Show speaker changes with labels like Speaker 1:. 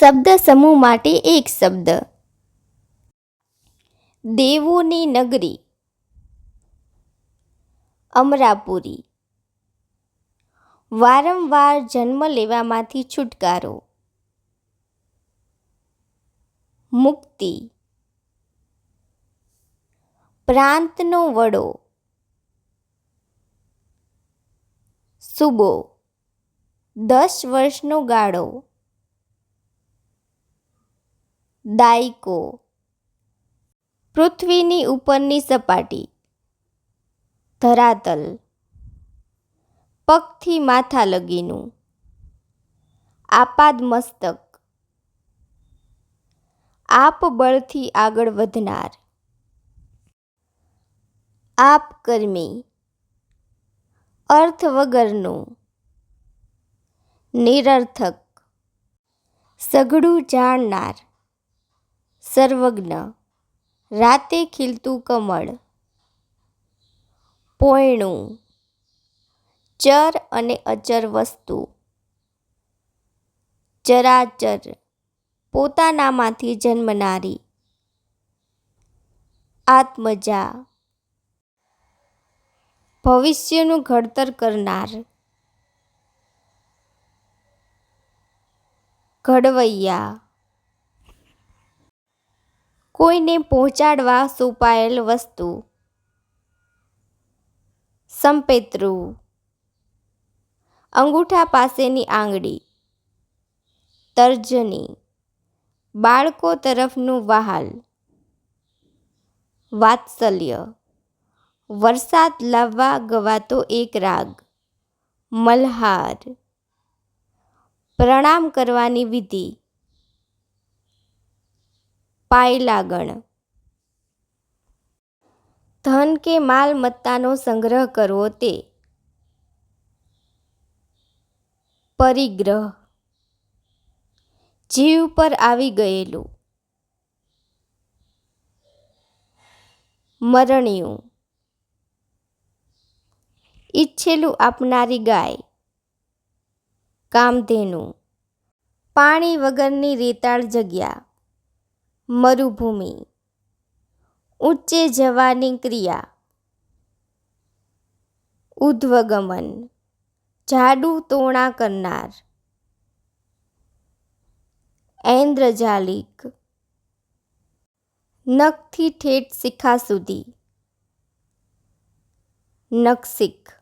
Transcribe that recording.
Speaker 1: શબ્દ સમૂહ માટે એક શબ્દ. દેવોની નગરી. અમરાપુરી. વારંવાર જન્મ લેવામાંથી છુટકારો. મુક્તિ. પ્રાંતનો વડો. સુબો. દસ વર્ષનો ગાળો. દાયકો પૃથ્વીની ઉપરની સપાટી. ધરાતલ. પગથી માથા લગીનું. આપાદ મસ્તક આપ આગળ વધનાર. આપકર્મી. અર્થ વગરનું. નિરર્થક. સઘળું જાણનાર. સર્વજ્ઞ. રાતે ખીલતું કમળ. પોયણું. ચર અને અચર વસ્તુ. ચરાચર. પોતાનામાંથી જન્મનારી. આત્મજા. ભવિષ્યનું ઘડતર કરનાર. ઘડવૈયા. કોઈને પહોંચાડવા સોંપાયેલ વસ્તુ. સંપેતૃ અંગૂઠા પાસેની આંગળી. તર્જની. બાળકો તરફનું વહાલ. વાત્સલ્ય. વરસાદ લાવવા ગવાતો એક રાગ. મલ્હાર. પ્રણામ કરવાની વિધિ. પાયલાગણ. ધન કે માલમત્તાનો સંગ્રહ કરવો તે. પરિગ્રહ. જીવ પર આવી ગયેલું. મરણિયું. ઈચ્છેલું આપનારી ગાય. કામધેનું. પાણી વગરની રેતાળ જગ્યા. મરુભૂમિ. ઊંચે જવાની ક્રિયા. ઉધ્વગમન જાડું તોણા કરનાર. ઐન્દ્રજાલિક નખથી ઠેઠ શિખા સુધી. નખશિખ